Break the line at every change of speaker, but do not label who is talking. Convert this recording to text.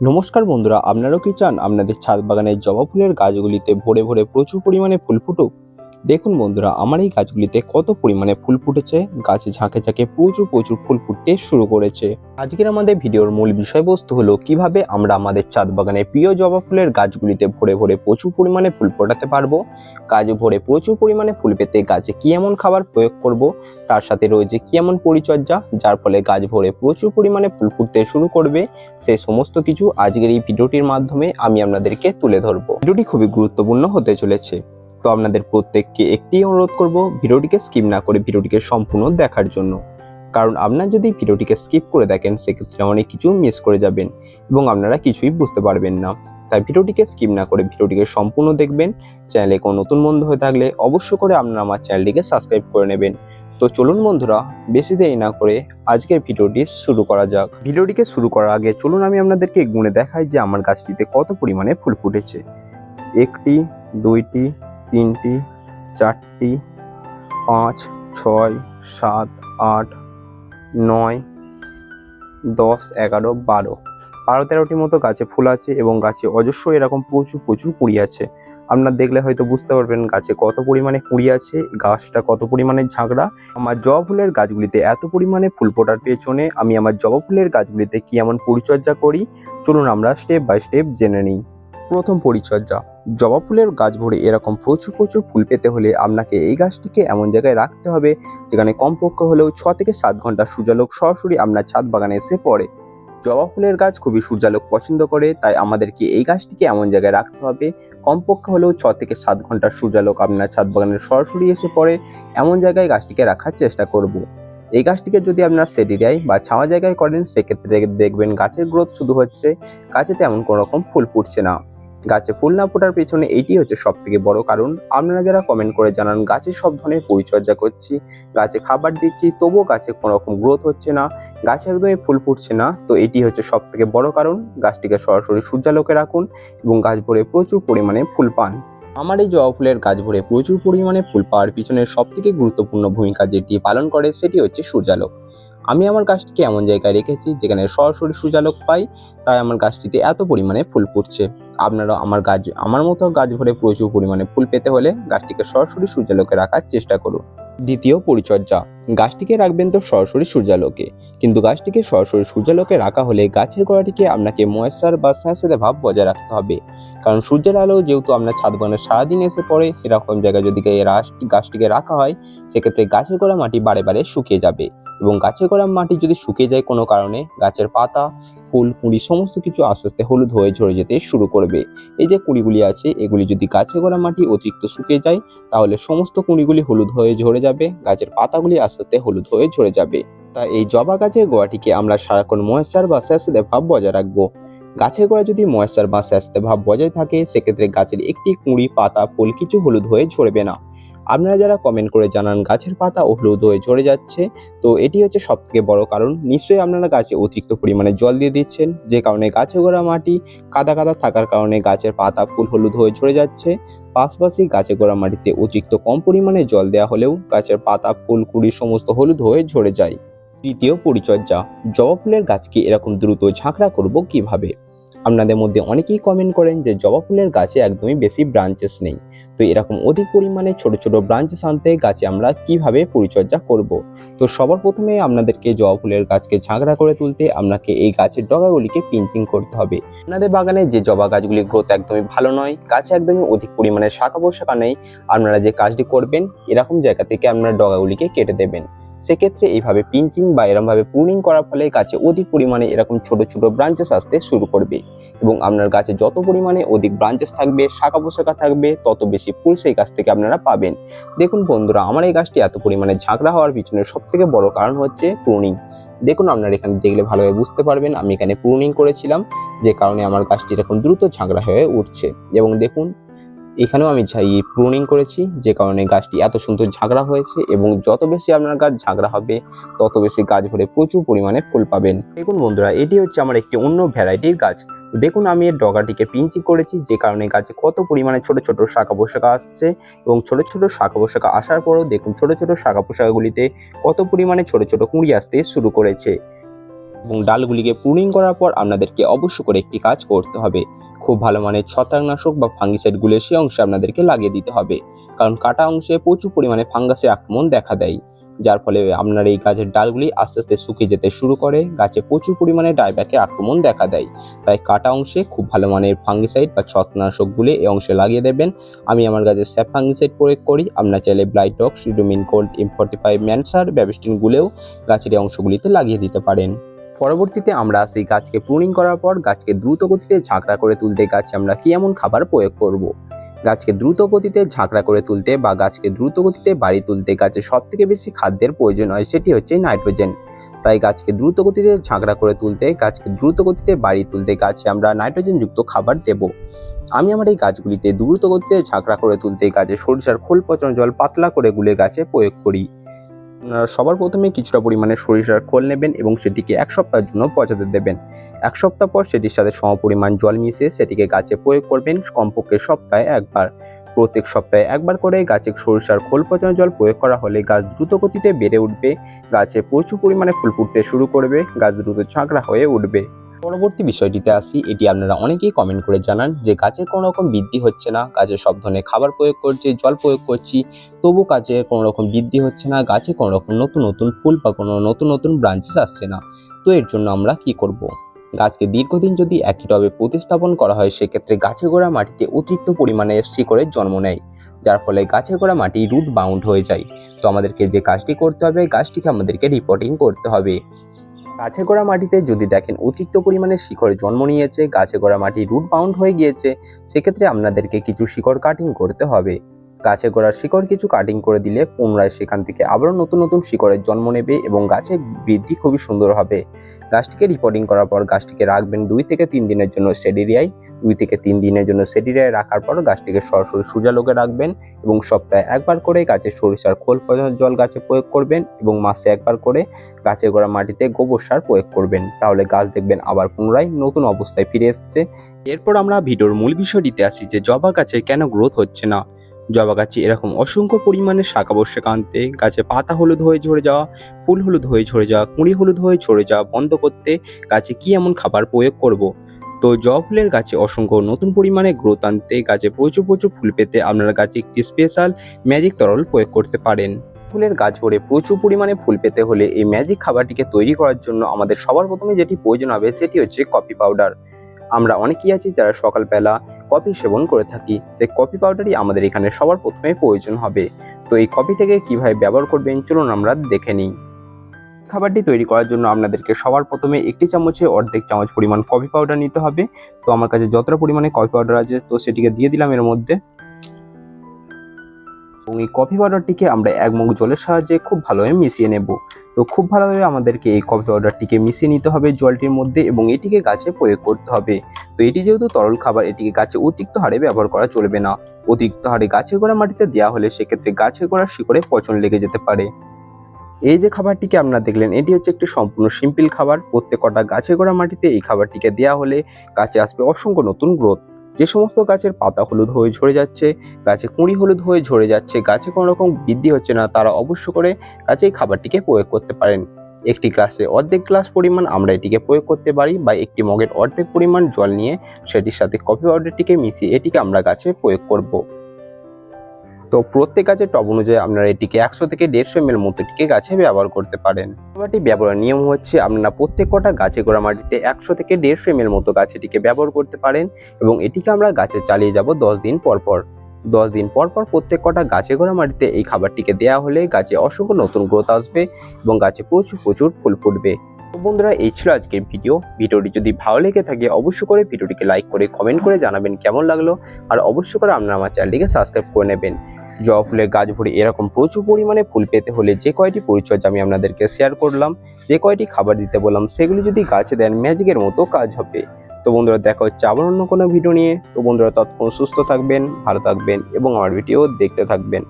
নমস্কার বন্ধুরা, আপনারাও কি চান আপনাদের ছাদ বাগানের জবা ফুলের গাছগুলিতে ভরে ভরে প্রচুর পরিমাণে ফুল ফুটুক? দেখুন বন্ধুরা, আমার এই গাছগুলিতে কত পরিমাণে ফুল ফুটেছে, গাছে ঝাঁকে ঝাঁকে প্রচুর প্রচুর ফুল ফুটতে শুরু করেছে। আজকের আমাদের ভিডিওর মূল বিষয়বস্তু হলো, কীভাবে আমরা আমাদের ছাদ বাগানে প্রিয় জবা ফুলের গাছগুলিতে ভরে ভরে প্রচুর পরিমাণে ফুল ফোটাতে পারব গাছ ভরে প্রচুর পরিমাণে ফুল পেতে গাছে কি এমন খাবার প্রয়োগ করব, তার সাথে রয়েছে কি এমন পরিচর্যা, যার ফলে গাছ ভরে প্রচুর পরিমাণে ফুল ফুটতে শুরু করবে সেই সমস্ত কিছু আজকের এই ভিডিওটির মাধ্যমে আমি আপনাদেরকে তুলে ধরবো। ভিডিওটি খুবই গুরুত্বপূর্ণ হতে চলেছে। তো আপনাদের প্রত্যেককে একটি অনুরোধ করব ভিডিওটিকে স্কিপ না করে ভিডিওটিকে সম্পূর্ণ দেখার জন্য। কারণ আপনারা যদি ভিডিওটিকে স্কিপ করে দেখেন, সেক্ষেত্রে অনেক কিছু মিস করে যাবেন এবং আপনারা কিছুই বুঝতে পারবেন না। তাই ভিডিওটিকে স্কিপ না করে ভিডিওটিকে সম্পূর্ণ দেখবেন। চ্যানেলে কোনো নতুন বন্ধু হয়ে থাকলে অবশ্য করে আপনারা আমার চ্যানেলটিকে সাবস্ক্রাইব করে নেবেন। তো চলুন বন্ধুরা, বেশি দেরি না করে আজকের ভিডিওটি শুরু করা যাক। ভিডিওটিকে শুরু করার আগে চলুন আমি আপনাদেরকে গুণে দেখাই যে আমার গাছটিতে কত পরিমাণে ফুল ফুটেছে। একটি, দুইটি তিনটি, চারটি, পাঁচ, ছয়, সাত, আট, নয়, দশ, এগারো, বারো। বারো তেরোটি মতো গাছে ফুল আছে এবং গাছে অজস্র এরকম প্রচুর প্রচুর কুড়ি আছে। আপনার দেখলে হয়তো বুঝতে পারবেন গাছে কত পরিমাণে কুড়ি আছে, গাছটা কত পরিমাণে ঝাঁকড়া। আমার জবা ফুলের গাছগুলিতে এত পরিমাণে ফুল ফোটার পেছনে আমি আমার জবা ফুলের গাছগুলিতে কি এমন পরিচর্যা করি? চলুন আমরা স্টেপ বাই স্টেপ জেনে নিই। প্রথম পরিচর্যা। জবা ফুলের গাছ ভরে এরকম প্রচুর প্রচুর ফুল পেতে হলে আপনাকে এই গাছটিকে এমন জায়গায় রাখতে হবে যেখানে কমপক্ষে হলেও ছ থেকে সাত ঘণ্টা সূর্যালোক সরাসরি আপনার ছাদ বাগানে এসে পড়ে। জবা ফুলের গাছ খুবই সূর্যালোক পছন্দ করে, তাই আমাদেরকে এই গাছটিকে এমন জায়গায় রাখতে হবে, কমপক্ষে হলেও ছ থেকে সাত ঘণ্টার সূর্যালোক আপনার ছাদ বাগানের সরাসরি এসে পড়ে, এমন জায়গায় গাছটিকে রাখার চেষ্টা করব। এই গাছটিকে যদি আপনার সেডিরিয়ায় বা ছাওয়া জায়গায় করেন, সেক্ষেত্রে দেখবেন গাছের গ্রোথ শুধু হচ্ছে গাছে তেমন কোনো রকম ফুল ফুটছে না। গাছে ফুল না ফোটার পেছনে এইটি হচ্ছে সব থেকে বড় কারণ। আপনারা যারা কমেন্ট করে জানান, গাছে সব ধরনের পরিচর্যা করছি, গাছে খাবার দিচ্ছি, তবুও গাছে কোনো রকম গ্রোথ হচ্ছে না, গাছে একদমই ফুল ফুটছে না। তো এটি হচ্ছে সব থেকে বড় কারণ, গাছটিকে সরাসরি সূর্যালোকে রাখুন এবং গাছ ভরে প্রচুর পরিমাণে ফুল পান। আমার এই জবা ফুলের গাছ ভরে প্রচুর পরিমাণে ফুল পাওয়ার পিছনে সব থেকে গুরুত্বপূর্ণ ভূমিকা যেটি পালন করে সেটি হচ্ছে সূর্যালোক। আমি আমার গাছটিকে এমন জায়গায় রেখেছি যেখানে সরাসরি সূর্যালোক পাই, তাই আমার গাছটিতে এত পরিমাণে ফুল ফুটছে। আপনারাও আমার গাছ, আমার মতো গাছ ভরে প্রচুর পরিমাণে ফুল পেতে হলে গাছটিকে সরাসরি সূর্যালোকে রাখার চেষ্টা করুন। দ্বিতীয় পরিচর্যা। গাছটিকে রাখবেন তো সরাসরি সূর্যালোকে। কিন্তু গাছটিকে সরাসরি সূর্যালোকে রাখা হলে গাছের গোড়াটিকে আপনাকে ময়েশ্চার বা স্যাঁতস্যাঁতে ভাব বজায় রাখতে হবে। কারণ সূর্যের আলো যেহেতু আপনার ছাদ বাগানে সারাদিন এসে পড়ে, সেরকম জায়গায় যদি গাছটিকে রাখা হয়, সেক্ষেত্রে গাছের গোড়া মাটি বারে বারে শুকিয়ে যাবে। এবং গাছের গোড়া মাটি যদি শুকিয়ে যায় কোনো কারণে, গাছের পাতা, ফুল, কুঁড়ি সমস্ত কিছু আস্তে আস্তে হলুদ হয়ে ঝরে যেতে শুরু করবে। এই যে কুঁড়িগুলি আছে, এগুলি যদি গাছের গোড়া মাটি অতিরিক্ত শুকিয়ে যায়, তাহলে সমস্ত কুঁড়িগুলি হলুদ হয়ে ঝরে যাবে, গাছের পাতাগুলি আস্তে আস্তে আস্তে হলুদ হয়ে ঝরে যাবে। তাই এই জবা গাছের গোড়াটিকে আমরা সারাক্ষণ ময়েশ্চার বা স্যাঁতস্যাঁতে ভাব বজায় রাখব। গাছের গোড়া যদি ময়েশ্চার বা স্যাঁতস্যাঁতে ভাব বজায় থাকে, সেক্ষেত্রে গাছের একটি কুঁড়ি, পাতা, ফুল কিছু হলুদ হয়ে ঝরবে না। আপনারা যারা কমেন্ট করে জানান, গাছের পাতা হলুদ হয়ে ঝরে যাচ্ছে, তো এটি হচ্ছে সব থেকে বড় কারণ। নিশ্চয়ই আপনারা গাছে অতিরিক্ত পরিমাণে জল দিয়ে দিচ্ছেন, যে কারণে গাছে গোড়া মাটি কাদা কাদা থাকার কারণে গাছের পাতা ফুল হলুদ হয়ে ঝরে যাচ্ছে। পাশাপাশি গাছে গোড়া মাটিতে অতিরিক্ত কম পরিমাণে জল দেওয়া হলেও গাছের পাতা, ফুল, কুড়ি সমস্ত হলুদ হয়ে ঝরে যায়। তৃতীয় পরিচর্যা, জবা ফুলের গাছকে এরকম দ্রুত ঝাঁকড়া করব কীভাবে? আপনাদের মধ্যে অনেকেই কমেন্ট করেন যে জবা ফুলের গাছে একদমই বেশি ব্রাঞ্চেস নেই। তো এরকম অধিক পরিমাণে ছোট ছোট ব্রাঞ্চেস আনতে গাছে আমরা কীভাবে পরিচর্যা করব? তো সবার প্রথমে আপনাদেরকে জবা ফুলের গাছকে ঝাঁকড়া করে তুলতে আপনাকে এই গাছের ডগাগুলিকে পিঞ্চিং করতে হবে। আপনাদের বাগানে যে জবা গাছগুলি গ্রোথ একদমই ভালো নয়, গাছে একদমই অধিক পরিমাণে শাখা পোশাখা নেই, আপনারা যে কাজটি করবেন, এরকম জায়গা থেকে আপনারা ডগাগুলিকে কেটে দেবেন। সেক্ষেত্রে এইভাবে পিঞ্চিং বা এরমভাবে প্রুনিং করার ফলে গাছে অধিক পরিমাণে এরকম ছোট ছোট ব্রাঞ্চেস আসতে শুরু করবে। এবং আপনার গাছে যত পরিমাণে অধিক ব্রাঞ্চেস থাকবে, শাখা পোশাখা থাকবে, তত বেশি ফুল সেই গাছ থেকে আপনারা পাবেন। দেখুন বন্ধুরা, আমার এই গাছটি এত পরিমাণে ঝাঁকড়া হওয়ার পিছনে সব থেকে বড় কারণ হচ্ছে প্রুনিং দেখুন, আপনারা এখানে দেখলে ভালোভাবে বুঝতে পারবেন, আমি এখানে প্রুনিং করেছিলাম, যে কারণে আমার গাছটি এরকম দ্রুত ঝাঁকড়া হয়ে উঠছে। এবং দেখুন এখানেও আমি প্রুনিং করেছি, যে কারণে গাছটি এত সুন্দর ঝাঁকড়া হয়েছে এবং যত বেশি আপনার গাছ ঝাঁকড়া হবে, তত বেশি গাছ ভরে প্রচুর পরিমাণে ফুল পাবেন। দেখুন বন্ধুরা, এটি হচ্ছে আমার একটি অন্য ভ্যারাইটির গাছ। দেখুন, আমি এর ডগাটিকে পিঞ্চি করেছি, যে কারণে গাছে কত পরিমাণে ছোট ছোট শাখা পোশাকা আসছে এবং ছোট ছোট শাখা পোশাকা আসার পরেও দেখুন, ছোট ছোট শাখা পোশাকাগুলিতে কত পরিমাণে ছোট ছোট কুঁড়ি আসতে শুরু করেছে। এবং ডালগুলিকে প্রুনিং করার পর আপনাদেরকে অবশ্য করে একটি কাজ করতে হবে। খুব ভালো মানের ছত্রাকনাশক বা ফাঙ্গিসাইডগুলো সে অংশে আপনাদেরকে লাগিয়ে দিতে হবে। কারণ কাটা অংশে প্রচুর পরিমাণে ফাঙ্গাসের আক্রমণ দেখা দেয়। যার ফলে আপনার এই গাছের ডালগুলি আস্তে আস্তে শুকিয়ে যেতে শুরু করে, গাছে প্রচুর পরিমাণে ডাইব্যাকের আক্রমণ দেখা দেয়। তাই কাটা অংশে খুব ভালো মানের ফাঙ্গিসাইড বা ছত্রাকনাশকগুলি এই অংশে লাগিয়ে দেবেন। আমি আমার গাছে স্যাপ ফাঙ্গিসাইড প্রয়োগ করি। আপনার চাইলে ব্লাইটক সিডোমিন কোল্ড ইম্পোর্টি ফাইভ ম্যানসার ব্যাবিস্টিনগুলোও গাছের এই অংশগুলিতে লাগিয়ে দিতে পারেন। পরবর্তীতে আমরা সেই গাছকে প্রুনিং করার পর গাছকে দ্রুত গতিতে ঝাঁকড়া করে তুলতে গাছে আমরা কি এমন খাবার প্রয়োগ করব। গাছকে দ্রুত গতিতে ঝাঁকড়া করে তুলতে বা গাছকে দ্রুত গতিতে বাড়ি তুলতে গাছে সব থেকে বেশি খাদ্যের প্রয়োজন হয় সেটি হচ্ছে নাইট্রোজেন। তাই গাছকে দ্রুত গতিতে ঝাঁকড়া করে তুলতে, গাছকে দ্রুত গতিতে বাড়ি তুলতে গাছে আমরা নাইট্রোজেন যুক্ত খাবার দেব। আমি আমার এই গাছগুলিতে দ্রুত গতিতে ঝাঁকড়া করে তুলতে গাছে সরিষার খোল পচন জল পাতলা করে গুলে গাছে প্রয়োগ করি। সবার প্রথমে কিছুটা পরিমাণে সরিষার খোল নেবেন এবং সেটিকে এক সপ্তাহের জন্য পচাতে দেবেন। এক সপ্তাহ পর সেটির সাথে সমপরিমাণ জল মিশিয়ে সেটিকে গাছে প্রয়োগ করবেন কমপক্ষে সপ্তাহে একবার। প্রত্যেক সপ্তাহে একবার করে গাছে সরিষার খোল পচানো জল প্রয়োগ করা হলে গাছ দ্রুত গতিতে বেড়ে উঠবে, গাছে প্রচুর পরিমাণে ফুল ফুটতে শুরু করবে, গাছ দ্রুত ঝাঁকড়া হয়ে উঠবে। পরবর্তী বিষয়টিতে আসি, এটি আপনারা অনেকেই কমেন্ট করে জানান যে গাছে কোনো রকম বৃদ্ধি হচ্ছে না, গাছে সব ধরনের খাবার প্রয়োগ করছি, জল প্রয়োগ করছি, তবু গাছে কোনো রকম বৃদ্ধি হচ্ছে না, গাছে কোনো রকম নতুন নতুন ফুল বা কোনো নতুন নতুন ব্রাঞ্চেস আসছে না। তো এর জন্য আমরা কি করব। গাছকে দীর্ঘদিন যদি একই টবে প্রতিস্থাপন করা হয়, সেক্ষেত্রে গাছে গোড়া মাটিতে অতিরিক্ত পরিমাণে শিকড়ের জন্ম নেয়, যার ফলে গাছে গোড়া মাটি রুট বাউন্ড হয়ে যায়। তো আমাদেরকে যে কাজটি করতে হবে, গাছটিকে আমাদেরকে রিপোর্টিং করতে হবে। গাছে গড়া মাটিতে যদি দেখেন অতিরিক্ত পরিমাণে শিকড় জন্ম নিয়েছে, গাছে গড়া মাটি রুট বাউন্ড হয়ে গিয়েছে, সেক্ষেত্রে আপনাদেরকে কিছু শিকড় কাটিং করতে হবে। গাছে গোড়ার শিকড় কিছু কাটিং করে দিলে পুনরায় সেখান থেকে আবারও নতুন নতুন শিকড়ের জন্ম নেবে এবং গাছের বৃদ্ধি খুবই সুন্দর হবে। গাছটিকে রিপোর্টিং করার পর গাছটিকে রাখবেন দুই থেকে তিন দিনের জন্য সেডেরিয়ায়। দুই থেকে তিন দিনের জন্য সেডেরিয়ায় রাখার পর গাছটিকে সরাসরি সূর্যালোকে রাখবেন এবং সপ্তাহে একবার করে গাছে সরিষার খোল পচানো জল গাছে প্রয়োগ করবেন এবং মাসে একবার করে গাছের গোড়া মাটিতে গোবর সার প্রয়োগ করবেন। তাহলে গাছ দেখবেন আবার পুনরায় নতুন অবস্থায় ফিরে এসছে। এরপর আমরা ভিডিওর মূল বিষয়টিতে আসি যে জবা গাছে কেন গ্রোথ হচ্ছে না? জবা গাছে এরকম অসংখ্য পরিমাণে শাখা আনতে, গাছে পাতা হলুদ হয়ে ঝরে যাওয়া, ফুল হলুদ হয়ে ঝরে যাওয়া, কুঁড়ি হলুদ হয়ে ঝরে যাওয়া বন্ধ করতে গাছে কি এমন খাবার প্রয়োগ করব। তো জবা ফুলের গাছে অসংখ্য নতুন পরিমাণে গ্রোথ আনতে গাছে প্রচুর প্রচুর ফুল পেতে আপনারা গাছে একটি স্পেশাল ম্যাজিক তরল প্রয়োগ করতে পারেন ফুলের গাছ ভরে প্রচুর পরিমাণে ফুল পেতে হলে এই ম্যাজিক খাবারটিকে তৈরি করার জন্য আমাদের সবার প্রথমে যেটি প্রয়োজন হবে সেটি হচ্ছে কফি পাউডার আমরা অনেকেই আছি যারা সকালবেলা কফি সেবন করে থাকি। সেই কফি পাউডারই আমাদের এখানে সবার প্রথমে প্রয়োজন হবে। তো এই কফিটাকে কীভাবে ব্যবহার করবেন, চলুন আমরা দেখে নিই। খাবারটি তৈরি করার জন্য আপনাদেরকে সবার প্রথমে একটি চামচে অর্ধেক চামচ পরিমাণ কফি পাউডার নিতে হবে। তো আমার কাছে যতটা পরিমাণে কফি পাউডার আছে, তো সেটিকে দিয়ে দিলাম এর মধ্যে। এবং এই কফি পাউডারটিকে আমরা এক মুখ জলের সাহায্যে খুব ভালোভাবে মিশিয়ে নেব। তো খুব ভালোভাবে আমাদেরকে এই কফি পাউডারটিকে মিশিয়ে নিতে হবে জলটির মধ্যে এবং এটিকে গাছে প্রয়োগ করতে হবে। তো এটি যেহেতু তরল খাবার, এটিকে গাছে অতিরিক্ত হারে ব্যবহার করা চলবে না। অতিরিক্ত হারে গাছের গোড়া মাটিতে দেওয়া হলে সেক্ষেত্রে গাছের গোড়ার শিকড়ে পচন লেগে যেতে পারে। এই যে খাবারটিকে আপনারা দেখলেন, এটি হচ্ছে একটি সম্পূর্ণ সিম্পল খাবার। প্রত্যেক কটা গাছের গোড়া মাটিতে এই খাবারটিকে দেওয়া হলে গাছে আসবে অসংখ্য নতুন গ্রোথ যে সমস্ত গাছের পাতা হলুদ হয়ে ঝরে যাচ্ছে, গাছে কুঁড়ি হলুদ হয়ে ঝরে যাচ্ছে, গাছে কোনো রকম বৃদ্ধি হচ্ছে না, তারা অবশ্য করে গাছে এই খাবারটিকে প্রয়োগ করতে পারেন। একটি গ্লাসে অর্ধেক গ্লাস পরিমাণ আমরা এটিকে প্রয়োগ করতে পারি বা একটি মগের অর্ধেক পরিমাণ জল নিয়ে সেটির সাথে কফি পাউডারটিকে মিশিয়ে এটিকে আমরা গাছে প্রয়োগ করব। তো প্রত্যেক গাছের টব অনুযায়ী আপনারা এটিকে একশো থেকে দেড়শো এম এল মতোটিকে গাছে ব্যবহার করতে পারেন। খাবারটি ব্যবহারের নিয়ম হচ্ছে আপনারা প্রত্যেক কটা গাছে গোড়া মাটিতে একশো থেকে দেড়শো এম এল মতো গাছ এটিকে ব্যবহার করতে পারেন এবং এটিকে আমরা গাছে চালিয়ে যাব দশ দিন পর পর। দশ দিন পর পর প্রত্যেক কটা গাছে গোড়া মাটিতে এই খাবারটিকে দেওয়া হলে গাছে অসংখ্য নতুন গ্রোথ আসবে এবং গাছে প্রচুর প্রচুর ফুল ফুটবে। বন্ধুরা, এই ছিল আজকের ভিডিও। ভিডিওটি যদি ভালো লেগে থাকে অবশ্যই করে ভিডিওটিকে লাইক করে কমেন্ট করে জানাবেন কেমন লাগল। আর অবশ্যই করে আপনারা আমার চ্যানেলটিকে সাবস্ক্রাইব করে নেবেন। জবা ফুলের গাছ ভরে এরকম প্রচুর পরিমাণে ফুল পেতে হলে যে কয়টি পরিচর্যা আমি আপনাদেরকে শেয়ার করলাম, যে কয়টি খাবার দিতে বললাম, সেগুলি যদি গাছে দেন ম্যাজিকের মতো কাজ হবে। তো বন্ধুরা, দেখা হচ্ছে আবার অন্য কোনো ভিডিও নিয়ে। তো বন্ধুরা, ততক্ষণ সুস্থ থাকবেন, ভালো থাকবেন এবং আমার ভিডিও দেখতে থাকবেন।